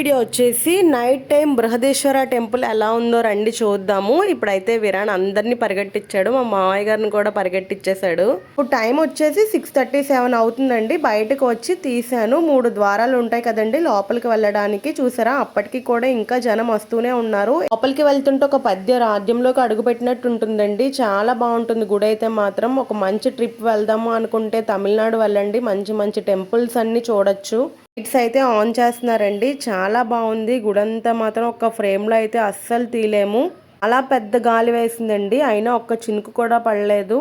Video వచ్చేసి night time Brihadeeswara temple ఎలా ఉందో రండి చూద్దాము. ఇప్పుడైతే విరాన్ అందరినీ పరిగెట్టించాడు మా మామయ్య గారిని కూడా పరిగెట్టించేశాడు ఇప్పుడు టైం వచ్చేసి సిక్స్ థర్టీ సెవెన్ అవుతుందండి. బయటకు వచ్చి తీసాను మూడు ద్వారాలు ఉంటాయి కదండి లోపలికి వెళ్ళడానికి. చూసారా? అప్పటికి కూడా ఇంకా జనం వస్తూనే ఉన్నారు. లోపలికి వెళ్తుంటే ఒక పద్య రాజ్యంలోకి అడుగుపెట్టినట్టు ఉంటుందండి. చాలా బాగుంటుంది. గుడి అయితే మాత్రం ఒక మంచి ట్రిప్ వెళ్దాము అనుకుంటే తమిళనాడు వెళ్ళండి. మంచి మంచి టెంపుల్స్ అన్ని చూడొచ్చు. లైట్స్ అయితే ఆన్ చేస్తున్నారండి. చాలా బాగుంది. గుడంతా మాత్రం ఒక ఫ్రేమ్లో అయితే అస్సలు తీయలేము. అలా పెద్ద గాలి వేసిందండి. అయినా ఒక్క చినుకు కూడా పడలేదు.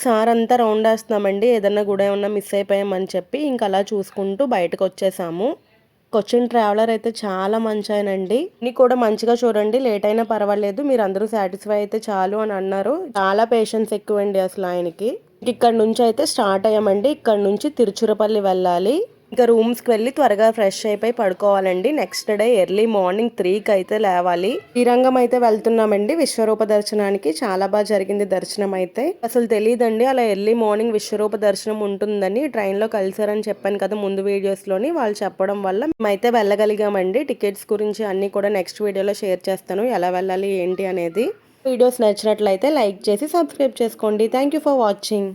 ఒకసారి అంతా రౌండ్ వేస్తున్నామండి. ఏదన్నా కూడా ఏమన్నా మిస్ అయిపోయామని చెప్పి ఇంకా అలా చూసుకుంటూ బయటకు వచ్చేసాము కొచ్చిన్ ట్రావెలర్ అయితే చాలా మంచి ఆయనండి నీ కూడా మంచిగా చూడండి. లేట్ అయినా పర్వాలేదు. మీరు అందరూ సాటిస్ఫై అయితే చాలు అని అన్నారు. చాలా పేషెన్స్ ఎక్కువండి అసలు ఆయనకి. ఇక్కడ నుంచి అయితే స్టార్ట్ అయ్యామండి. ఇక్కడ నుంచి తిరుచురపల్లి వెళ్ళాలి. ఇంకా రూమ్స్కి వెళ్ళి త్వరగా ఫ్రెష్ అయిపోయి పడుకోవాలండి. నెక్స్ట్ డే ఎర్లీ మార్నింగ్ త్రీకి అయితే లేవాలి. శ్రీరంగం అయితే వెళ్తున్నామండి. విశ్వరూప దర్శనానికి చాలా బాగా జరిగింది దర్శనం అయితే. అసలు తెలియదండి అలా ఎర్లీ మార్నింగ్ విశ్వరూప దర్శనం ఉంటుందని ట్రైన్లో కలిసారని చెప్పాను కదా ముందు వీడియోస్లోని. వాళ్ళు చెప్పడం వల్ల మేమైతే వెళ్ళగలిగామండి. టికెట్స్ గురించి అన్నీ కూడా నెక్స్ట్ వీడియోలో షేర్ చేస్తాను. ఎలా వెళ్ళాలి ఏంటి అనేది. వీడియోస్ నచ్చినట్లయితే లైక్ చేసి సబ్స్క్రైబ్ చేసుకోండి. Thank for watching.